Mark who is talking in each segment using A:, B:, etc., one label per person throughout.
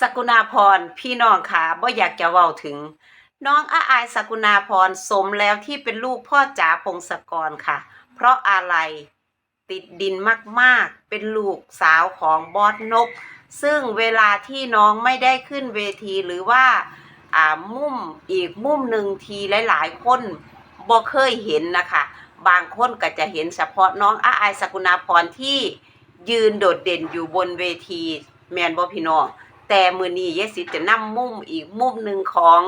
A: สกุณาพรพี่น้องค่ะบ่อยากจะเว้าถึง น้องอาอายสกุณาพรสมแล้วที่เป็นลูกพ่อจ๋าพงศกรค่ะ เพราะอะไรติดดินมากๆ เป็นลูกสาวของบอสนก ซึ่งเวลาที่น้องไม่ได้ขึ้นเวทีหรือว่าอ่ามุมอีกมุมหนึ่งทีหลายๆคนบ่เคยเห็นนะคะ บางคนก็จะเห็นเฉพาะน้องอาอายสกุณาพรที่ยืนโดดเด่นอยู่บนเวทีแมนบ่พี่น้อง แต่มือนี้ยายสิจะนำมุมอีกมุมหนึ่งของ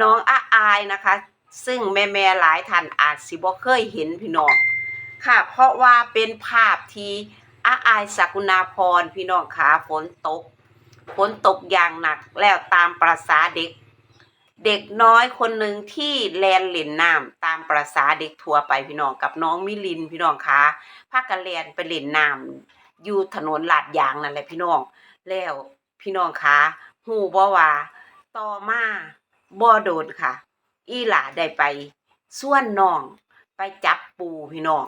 A: น้องอาอายนะคะ ซึ่งแม่แม่ๆหลายท่านอาจสิบ่เคยเห็นพี่น้องค่ะ เพราะว่าเป็นภาพที่อาอายสกุณาพรพี่น้องขาฝนตกฝนตกอย่างหนักแล้วตามประษาเด็ก เด็กน้อยคนหนึ่งที่แลนเล่นน้ำตามประษาเด็กทัวไปพี่น้องกับน้องมิลินพี่น้องคะพากันแลนไปเล่นน้ำอยู่ถนนลาดยางนั่นแหละพี่น้องแล้ว พี่น้องคะฮู้บ่ว่าต่อมาบ่โดนค่ะ อีหลาได้ไปส่วนน้องไปจับปูพี่น้อง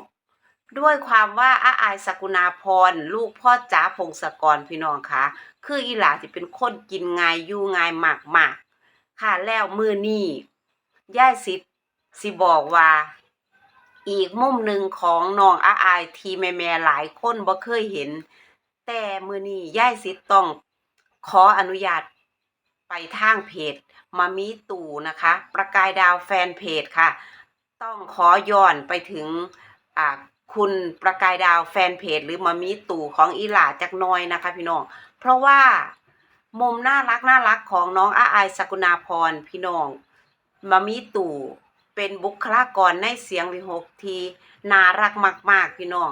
A: ด้วยความว่าอาอายสกุณาพร ลูกพ่อจ๋าพงศกรพี่น้องคะคืออีหลาสิเป็นคนกินง่ายอยู่ง่ายมากมากค่ะแล้วมือนี้ย่ายสิสิบอกว่าอีกมุมหนึ่งของน้องอาอายทีแม่แม่หลายคนบ่เคยเห็น แต่มือนี้ย่ายสิต้อง ขออนุญาตไปทางเพจมามีตู่นะคะ ประกายดาวแฟนเพจค่ะ ต้องขอย้อนไปถึงคุณประกายดาวแฟนเพจ หรือมามีตู่ของอีหลาจักน้อยนะคะพี่น้อง เพราะว่ามุมน่ารักน่ารักของน้องอาอายสกุณาพรพี่น้องมามีตู่เป็นบุคลากรในเสียงวิหกทีน่ารักมาก ๆ พี่น้อง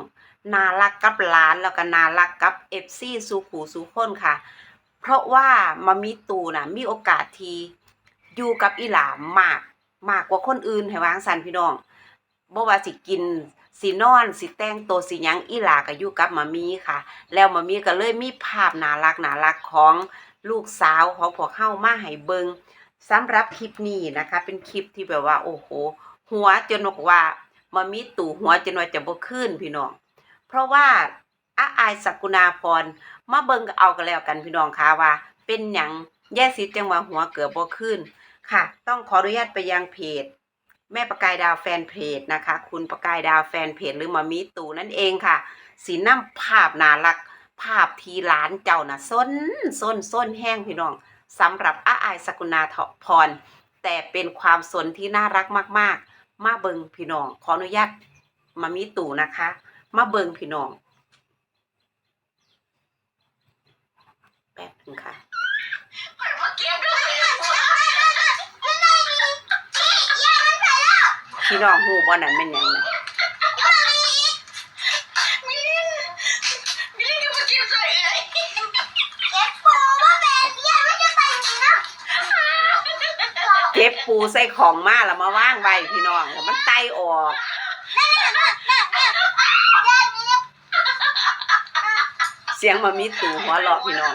A: น่ารักกับหลานแล้วก็น่ารักกับเอฟซีสูขูสูคนค่ะ เพราะว่ามามีตูน่ะมีโอกาสที่อยู่กับอีหลามากมากกว่าคนอื่นให้วางสันพี่น้องบ่ว่าสิกินสินอนสิแต่งตัวสิยังอีหลาก็อยู่กับมามีค่ะ แล้วมามีก็เลยมีภาพน่ารักน่ารักของลูกสาวของพวกเฮามาให้เบิงสำหรับคลิปนี้นะคะ เป็นคลิปที่แบบว่า โอ้โห หัวจนบอกว่ามามีตู่หัวจนว่าจะบ่ขึ้นพี่น้องเพราะว่าอาอายสักุณาพร มาเบิ่งก็เอากันแล้วกันพี่น้องค่ะว่า เป็นหยังแย่สิจังว่าหัวเกือบบ่ขึ้นค่ะ ต้องขออนุญาตไปยังเพจ แม่ประกายดาวแฟนเพจนะคะ คุณประกายดาวแฟนเพจหรือมามีตู่นั่นเองค่ะ สีน้ำภาพน่ารัก ภาพทีหลานเจ้าน่ะส้นส้นส้นแห้งพี่น้องสำหรับอาอายสกุณาพร แต่เป็นความสนที่น่ารักมาก ๆ มาเบิงพี่น้องขออนุญาตมามีตู่นะคะ มาเบิงพี่น้อง แป๊บนึงค่ะพี่น้องหูบ่นั่นเป็นยังไงเก็บปูใส่ของมาแล้วมาว่างไว้พี่น้องแล้วมันไตออกเสียงมามีตู่หัวเราะพี่น้อง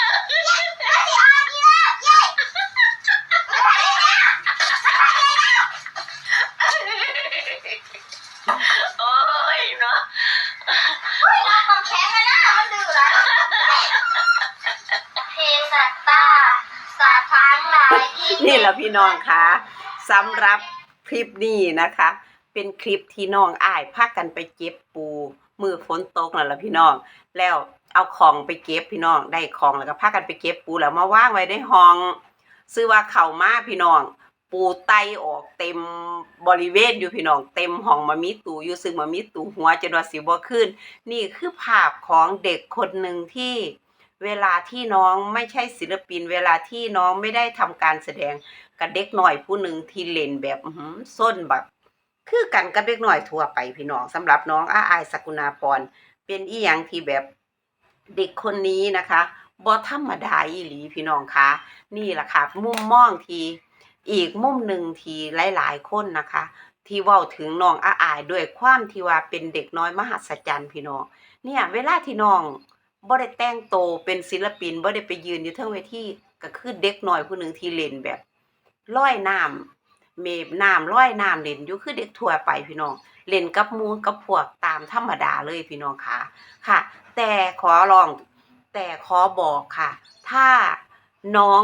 A: นี่แหละพี่น้องคะสำหรับคลิปนี้นะคะ เป็นคลิปที่น้องอ้ายพากันไปเก็บปู มือฝนตกนั่นแหละพี่น้อง แล้วเอาของไปเก็บพี่น้อง ได้ของแล้วก็พากันไปเก็บปูแล้วมาว่างไว้ในห้อง ซื้อว่าเข่ามาพี่น้อง ปูไตออกเต็มบริเวณอยู่พี่น้องเต็มห้องมามีตูอยู่ซึ่งมามีตูหัวจนว่าสิบ่ขึ้น นี่คือภาพของเด็กคนหนึ่งที่เวลาที่น้องไม่ใช่ศิลปิน เวลาที่น้องไม่ได้ทำการแสดงกับเด็กหน่อยผู้หนึ่งที่เล่นแบบหือส้นแบบ คือกันกับเด็กหน่อยทั่วไปพี่น้องสำหรับน้องอาอายสกุณาพรเป็นอีหยังที่แบบเด็กคนนี้นะคะบ่ธรรมดาอีหลีพี่น้องคะนี่แหละค่ะมุมมองที่ อีกมุมหนึ่งที่หลาย ๆ คนนะคะ ที่เว้าถึงน้องอาอายด้วยความที่ว่าเป็นเด็กน้อยมหัศจรรย์พี่น้องเนี่ยเวลาที่น้องบ่ได้แต่งโตเป็นศิลปินบ่ได้ไปยืนอยู่เทิงเวทีก็คือเด็กน้อยผู้หนึ่งที่เล่นแบบลอยน้ำเมบน้ำลอยน้ำเล่นอยู่คือเด็กทั่วไปพี่น้องเล่นกับมูกับพวกตามธรรมดาเลยพี่น้องค่ะค่ะ แต่ขอลองแต่ขอบอกค่ะ ถ้าน้อง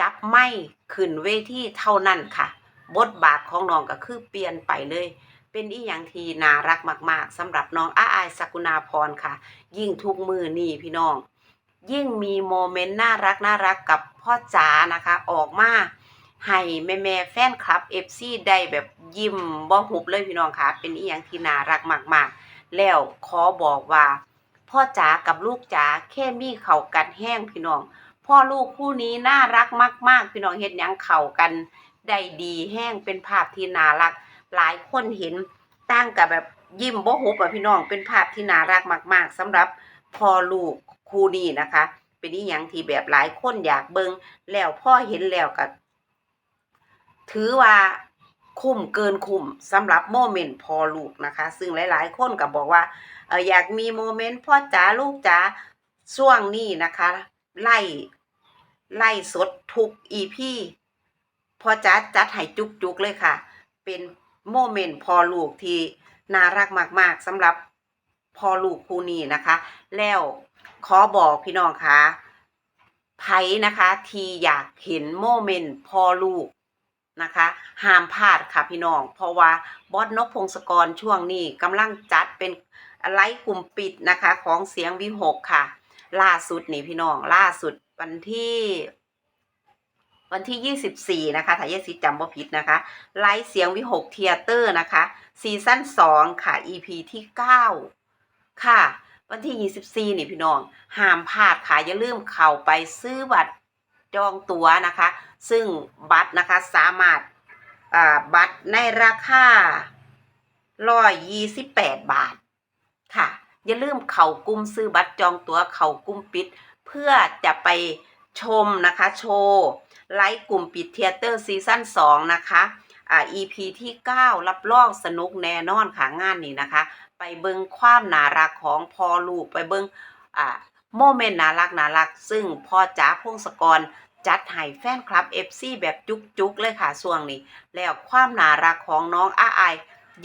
A: จับไม่ขึ้นเวทีเท่านั้นค่ะ บทบาทของน้องก็คือเปลี่ยนไปเลย เป็นอีหยังที่น่ารักมาก ๆสำหรับน้องอาอายสกุณาพรค่ะ ยิ่งทุกมือนี่พี่น้อง ยิ่งมีโมเมนต์น่ารักน่ารักกับพ่อจ๋านะคะ ออกมาให้แม่แม่แฟนคลับเอฟซีได้แบบยิ้มบ่หุบเลยพี่น้องค่ะ เป็นอีหยังที่น่ารักมากๆ แล้วขอบอกว่า พ่อจ๋ากับลูกจ๋าแค่มีเข่ากันแห้งพี่น้อง พ่อลูกคู่นี้น่ารักมาก ๆ พี่น้องเห็นยังเข่ากันได้ดีแห้งเป็นภาพที่น่ารัก หลายคนเห็นตั้งกับแบบยิ้มโบ่หุบอะพี่น้องเป็นภาพที่น่ารักมาก ๆสำหรับพ่อลูกคู่นี้นะคะ เป็นอีหยังที่แบบหลายคนอยากเบิงแล้วพ่อเห็นแล้วก็ถือว่าคุ้มเกินคุ้มสำหรับโมเมนต์พ่อลูกนะคะ ซึ่งหลายๆ คนก็บบอกว่าอออยากมีโมเมนต์พ่อจ๋าลูกจ๋าช่วงนี้นะคะ ไล่ไล่สดทุกอีพีพอจ๋าจัดให้จุกๆเลยค่ะ เป็นโมเมนต์พอลูกที่น่ารักมากๆสำหรับพอลูกคู่นี้นะคะ แล้วขอบอกพี่น้องคะไผนะคะ ที่อยากเห็นโมเมนต์พอลูกนะคะห้ามพลาดค่ะพี่น้อง เพราะว่าบอสนกพงศกรช่วงนี้กำลังจัดเป็นไลฟ์กลุ่มปิดนะคะ ของเสียงวิหกค่ะ ล่าสุดนี่พี่น้องล่าสุดวันที่ วันที่ 24 นะคะถ้าเยสิจำบ่ผิดนะคะ ไลฟ์เสียงวิหกเทียเตอร์นะคะซีซั่น2 ค่ะ EP ที่ 9 ค่ะ วันที่ 24 นี่พี่น้องห้ามพลาดค่ะ อย่าลืมเข้าไปซื้อบัตรจองตั๋วนะคะ ซึ่งบัตรนะคะสามารถอ่าบัตรในราคา128บาทค่ะ อย่าลืมเข้ากลุ่มซื้อบัตรจองตัวเข้ากลุ่มปิด เพื่อจะไปชมนะคะโชว์ไลฟ์กลุ่มปิดเทเตอร์ซีซั่น2นะคะอ่า EP ที่ 9 รับรองสนุกแน่นอนค่ะงานนี้นะคะ ไปเบิงความน่ารักของพอลูกไปเบิงอ่าโมเมนต์น่ารักน่ารัก ซึ่งพ่อจ๋าพงศกรจัดให้แฟนคลับ FC แบบจุกๆ เลยค่ะช่วงนี้ แล้วความน่ารักของน้องอาอ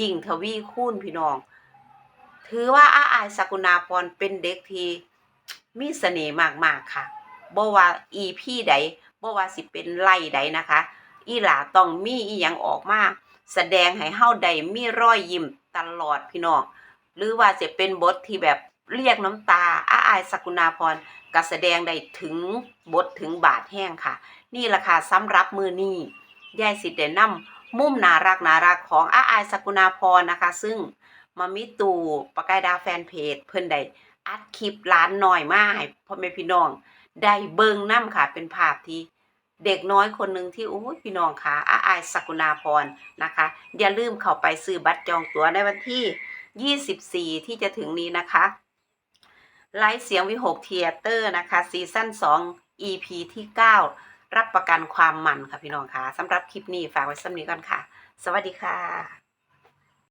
A: ยิ่งทวีคูณพี่น้อง ถือว่าอาอายสกุณาพรเป็นเด็กที่มีเสน่ห์มากๆค่ะบ่ว่า EP ใดบ่ว่าสิเป็นไล่ใดนะคะ อีหลาต้องมีอีหยังออกมาแสดงให้เฮาได้มีรอยยิ้มตลอดพี่น้องหรือว่าจะเป็นบทที่แบบเรียกน้ำตาอาอายสกุณาพรก็แสดงได้ถึงบทถึงบาดแห้งค่ะ นี่แหละค่ะสำหรับมือนี้ยายสิเดนำมุมนารักนารักของอาอายสกุณาพรนะคะ ซึ่ง มามิตูปากายดาแฟนเพจ เพิ่นได้อัดคลิปร้านหน่อยมาให้พ่อแม่พี่น้อง ได้เบิ่งน้ำค่ะ เป็นภาพที่เด็กน้อยคนหนึ่งที่โอ้ยพี่น้องค่ะอาอายสกุณาพรนะคะ อย่าลืมเข้าไปซื้อบัตรจองตั๋วในวันที่ 24 ที่จะถึงนี้นะคะ ไลฟ์เสียงวิหกเทียเตอร์นะคะ ซีซั่น 2 EP ที่ 9 รับประกันความมันค่ะพี่น้องค่ะสำหรับคลิปนี้ฝากไว้สำนี้ก่อนค่ะ สวัสดีค่ะ